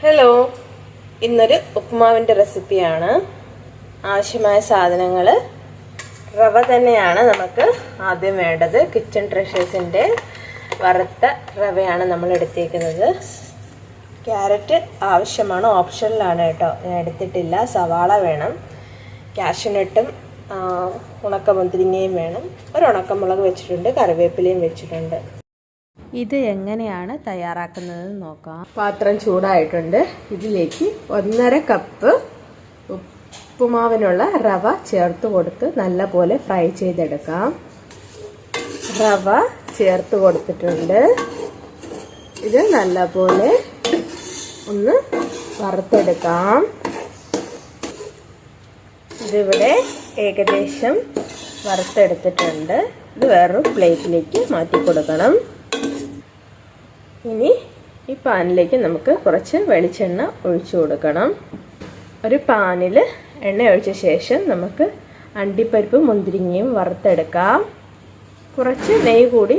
Hello ഇന്നൊരു ഉപ്പുമാവിന്റെ റെസിപ്പിയാണ്. ആവശ്യമായ സാധനങ്ങൾ റവ തന്നെയാണ് നമുക്ക് ആദ്യം വേണ്ടത്. കിച്ചൺ ട്രഷേഴ്സിന്റെ വറുത്ത റവയാണ് നമ്മൾ എടുത്തേക്കുന്നത്. ക്യാരറ്റ് ആവശ്യമാണ്. ഓപ്ഷനിലാണ് കേട്ടോ. ഞാൻ എടുത്തിട്ടില്ല. സവാള വേണം. കാഷ്യൂനട്ടും ഉണക്കമുന്തിരിങ്ങയും വേണം. ഒരു ഉണക്കമുളക് വെച്ചിട്ടുണ്ട്. കറിവേപ്പിലയും വെച്ചിട്ടുണ്ട്. ഇത് എങ്ങനെയാണ് തയ്യാറാക്കുന്നത് നോക്കാം. പാത്രം ചൂടായിട്ടുണ്ട്. ഇതിലേക്ക് ഒന്നര കപ്പ് ഉപ്പുമാവിനുള്ള റവ ചേർത്ത് കൊടുത്ത് നല്ലപോലെ ഫ്രൈ ചെയ്തെടുക്കാം. റവ ചേർത്ത് കൊടുത്തിട്ടുണ്ട്. ഇത് നല്ലപോലെ ഒന്ന് വറുത്തെടുക്കാം. ഇതിവിടെ ഏകദേശം വറുത്തെടുത്തിട്ടുണ്ട്. ഇത് വേറൊരു പ്ലേറ്റിലേക്ക് മാറ്റി കൊടുക്കണം. ഇനി ഈ പാനിലേക്ക് നമുക്ക് കുറച്ച് വെളിച്ചെണ്ണ ഒഴിച്ചു കൊടുക്കണം. ഒരു പാനിൽ എണ്ണ ഒഴിച്ച ശേഷം നമുക്ക് അണ്ടിപ്പരിപ്പ് മുന്തിരിങ്ങയും വറുത്തെടുക്കാം. കുറച്ച് നെയ്യ് കൂടി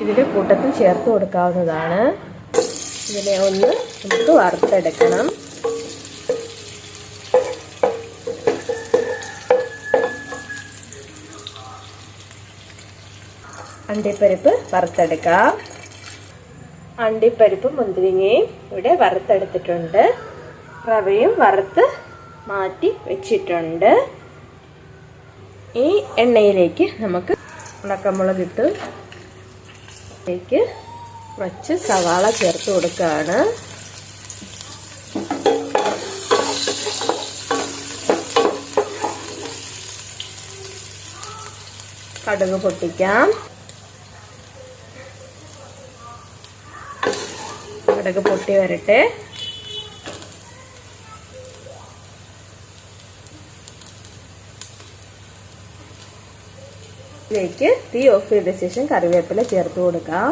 ഇതിന്റെ കൂട്ടത്തിൽ ചേർത്ത് കൊടുക്കാവുന്നതാണ്. ഇതിനെ ഒന്ന് നമുക്ക് വറുത്തെടുക്കണം. അണ്ടിപ്പരിപ്പ് വറുത്തെടുക്കാം. അണ്ടിപ്പരിപ്പും മുന്തിരിങ്ങയും ഇവിടെ വറുത്തെടുത്തിട്ടുണ്ട്. റവയും വറുത്ത് മാറ്റി വെച്ചിട്ടുണ്ട്. ഈ എണ്ണയിലേക്ക് നമുക്ക് ഉണക്കമുളക് ഇട്ട് ഇതിലേക്ക് കുറച്ച് സവാള ചേർത്ത് കൊടുക്കുകയാണ് കടുക് പൊട്ടിക്കാം. കടുക് പൊട്ടി വരട്ടെ. ഇതിലേക്ക് തീ ഓഫ് ചെയ്ത ശേഷം കറിവേപ്പില ചേർത്ത് കൊടുക്കാം.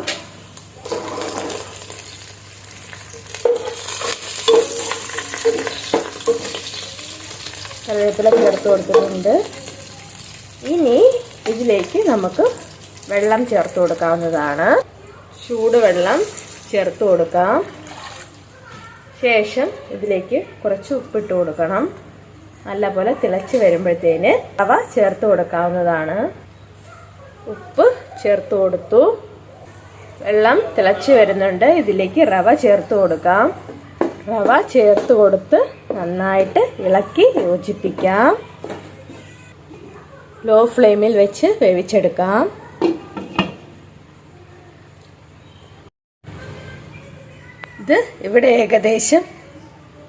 കറിവേപ്പില ചേർത്ത് കൊടുത്തിട്ടുണ്ട്. ഇനി ഇതിലേക്ക് നമുക്ക് വെള്ളം ചേർത്ത് കൊടുക്കാവുന്നതാണ്. ചൂടുവെള്ളം ചേർത്ത് കൊടുക്കാം. ശേഷം ഇതിലേക്ക് കുറച്ച് ഉപ്പിട്ട് കൊടുക്കണം. നല്ലപോലെ തിളച്ച് വരുമ്പോഴത്തേന് അവ ചേർത്ത് കൊടുക്കാവുന്നതാണ്. ഉപ്പ് ചേർത്ത് കൊടുത്തു. വെള്ളം തിളച്ച് വരുന്നുണ്ട്. ഇതിലേക്ക് റവ ചേർത്ത് കൊടുക്കാം. റവ ചേർത്ത് കൊടുത്ത് നന്നായിട്ട് ഇളക്കി യോജിപ്പിക്കാം. ലോ ഫ്ലെയിമിൽ വെച്ച് വേവിച്ചെടുക്കാം. ഇത് ഇവിടെ ഏകദേശം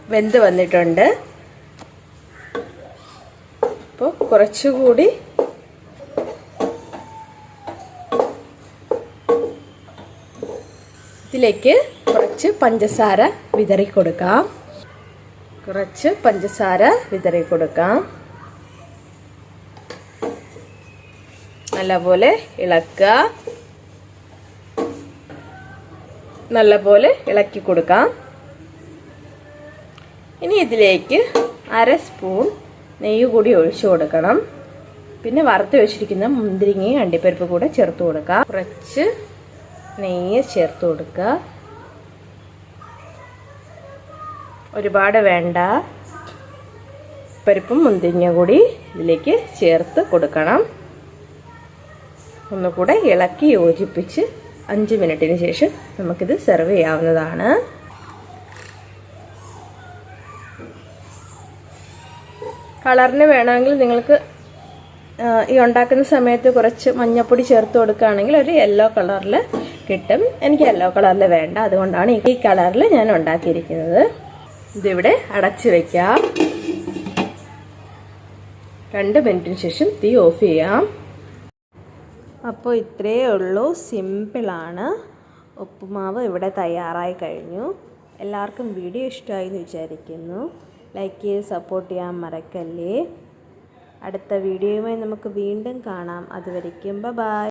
വെന്ത് വന്നിട്ടുണ്ട്. അപ്പോൾ കുറച്ചുകൂടി ഇതിലേക്ക് കുറച്ച് പഞ്ചസാര വിതറി കൊടുക്കാം. കുറച്ച് പഞ്ചസാര വിതറി കൊടുക്കാം. നല്ലപോലെ ഇളക്കുക. നല്ലപോലെ ഇളക്കി കൊടുക്കാം. ഇനി ഇതിലേക്ക് അര സ്പൂൺ നെയ്യ് കൂടി ഒഴിച്ചു കൊടുക്കണം. പിന്നെ വറുത്ത് വെച്ചിരിക്കുന്ന മുന്തിരിങ്ങയും അണ്ടിപ്പരിപ്പ് കൂടെ ചേർത്ത് കൊടുക്കുക കുറച്ച് നെയ്യ് ചേർത്ത് കൊടുക്കുക. ഒരുപാട് വേണ്ട. പരിപ്പും മുന്തിരിങ്ങ കൂടി ഇതിലേക്ക് ചേർത്ത് കൊടുക്കണം. ഒന്നുകൂടെ ഇളക്കി യോജിപ്പിച്ച് അഞ്ച് മിനിറ്റിന് ശേഷം നമുക്കിത് സെർവ് ചെയ്യാവുന്നതാണ്. കളറിന് വേണമെങ്കിൽ നിങ്ങൾക്ക് ഈ ഉണ്ടാക്കുന്ന സമയത്ത് കുറച്ച് മഞ്ഞപ്പൊടി ചേർത്ത് കൊടുക്കുകയാണെങ്കിൽ ഒരു യെല്ലോ കളറിൽ കിട്ടും. എനിക്ക് യെല്ലോ കളറിൽ വേണ്ട അതുകൊണ്ടാണ് ഈ കളറിൽ ഞാൻ ഉണ്ടാക്കിയിരിക്കുന്നത്. ഇതിവിടെ അടച്ചു വയ്ക്കാം രണ്ട് മിനിറ്റിന് ശേഷം തീ ഓഫ് ചെയ്യാം. അപ്പോൾ ഇത്രയേ ഉള്ളൂ. സിമ്പിളാണ് ഉപ്പുമാവ് ഇവിടെ തയ്യാറായി കഴിഞ്ഞു. എല്ലാവർക്കും വീഡിയോ ഇഷ്ടമായി എന്ന് വിചാരിക്കുന്നു. ലൈക്ക് ചെയ്ത് സപ്പോർട്ട് ചെയ്യാൻ മറക്കല്ലേ. അടുത്ത വീഡിയോയുമായി നമുക്ക് വീണ്ടും കാണാം. അതുവരയ്ക്കും ബൈ